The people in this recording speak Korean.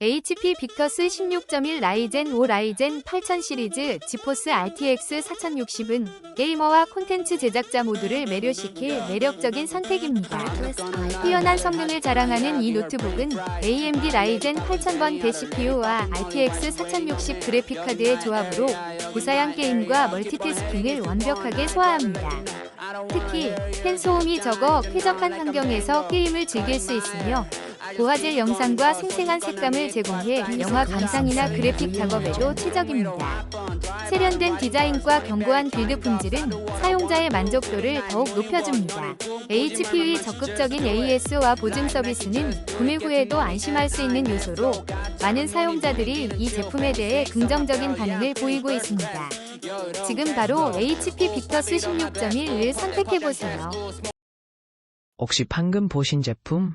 HP 빅터스 16.1 라이젠 5 라이젠 8000 시리즈 지포스 RTX 4060은 게이머와 콘텐츠 제작자 모두를 매료시킬 매력적인 선택입니다. 뛰어난 성능을 자랑하는 이 노트북은 AMD 라이젠 8000번 대 CPU와 RTX 4060 그래픽카드의 조합으로 고사양 게임과 멀티태스킹을 완벽하게 소화합니다. 특히 팬 소음이 적어 쾌적한 환경에서 게임을 즐길 수 있으며 고화질 영상과 생생한 색감을 제공해 영화 감상이나 그래픽 작업에도 최적입니다. 세련된 디자인과 견고한 빌드 품질은 사용자의 만족도를 더욱 높여줍니다. HP의 적극적인 AS와 보증 서비스는 구매 후에도 안심할 수 있는 요소로 많은 사용자들이 이 제품에 대해 긍정적인 반응을 보이고 있습니다. 지금 바로 HP 빅터스 16.1을 선택해보세요. 혹시 방금 보신 제품